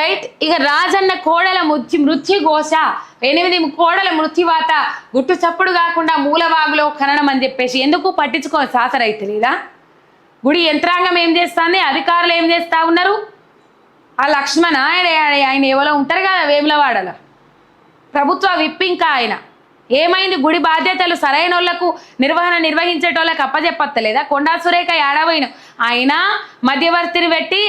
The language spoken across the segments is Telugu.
రైట్ ఇక రాజన్న కోడల మృత్యు మృత్యుఘోష ఎనిమిది కోడల మృత్యువాత గుట్టు చప్పుడు కాకుండా మూలవాగులో ఖననం అని చెప్పేసి ఎందుకు పట్టించుకో శాస రైతులేదా గుడి యంత్రాంగం ఏం చేస్తుంది? అధికారులు ఏం చేస్తా ఉన్నారు? ఆ లక్ష్మణ ఆయన ఆయన ఎవరో ఉంటారు కదా వేములవాడలో. ప్రభుత్వ విప్ ఇంకా ఆయన. ఏమైంది? గుడి బాధ్యతలు సరైన వాళ్ళకు నిర్వహణ నిర్వహించేటోళ్ళకి అప్పజెప్పత్తలేదా? కొండా సురేఖ ఏడవైన ఆయన మధ్యవర్తిని పెట్టి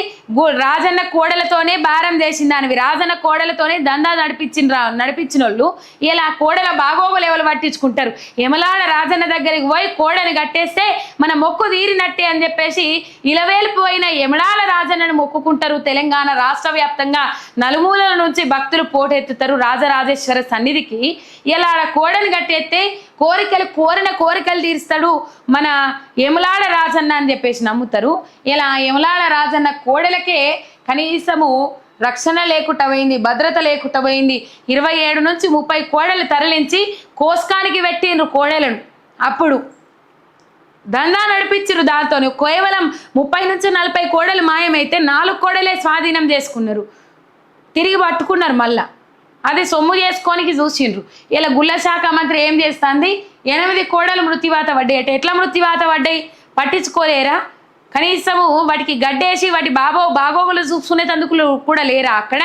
రాజన్న కోడలతోనే భారం చేసింది అని రాజన్న కోడలతోనే దందా నడిపించిన రా- నడిపించిన వాళ్ళు ఇలా కోడల బాగోగులు ఎవరు పట్టించుకుంటారు? ఎమలాడ రాజన్న దగ్గరికి పోయి కోడని కట్టేస్తే మన మొక్కు తీరినట్టే అని చెప్పేసి ఇలవేలిపోయిన ఎమలాల రాజన్నను మొక్కుకుంటారు. తెలంగాణ రాష్ట్ర వ్యాప్తంగా నలుమూలల నుంచి భక్తులు పోటెత్తుతారు రాజరాజేశ్వర సన్నిధికి. ఇలా ఆడ కోడని కట్టేస్తే కోరికలు కోరిన కోరికలు తీరుస్తాడు మన యమలాడ రాజన్న అని చెప్పేసి నమ్ముతారు. ఇలా యమలాడ రాజన్న కోడలకే కనీసము రక్షణ లేకుండా పోయింది భద్రత లేకుండా పోయింది. ఇరవై ఏడు నుంచి ముప్పై కోడలు తరలించి కోస్కానికి పెట్టిండ్రు కోడలను. అప్పుడు దందా నడిపించారు దాంతో కేవలం ముప్పై నుంచి నలభై కోడలు మాయమైతే నాలుగు కోడలే స్వాధీనం చేసుకున్నారు. తిరిగి పట్టుకున్నారు మళ్ళా. అది సొమ్ము చేసుకోనికి చూసిండ్రు. ఇలా గుళ్ళ శాఖ మంత్రి ఏం చేస్తుంది? ఎనిమిది కోడలు మృత్యువాత పడ్డాయి ఎట్లా మృత్యువాత పడ్డాయి? పట్టించుకోలేరా? కనీసము వాటికి గడ్డేసి వాటి బాబో బాగోగులు చూసుకునేటందుకు కూడా లేరా అక్కడ?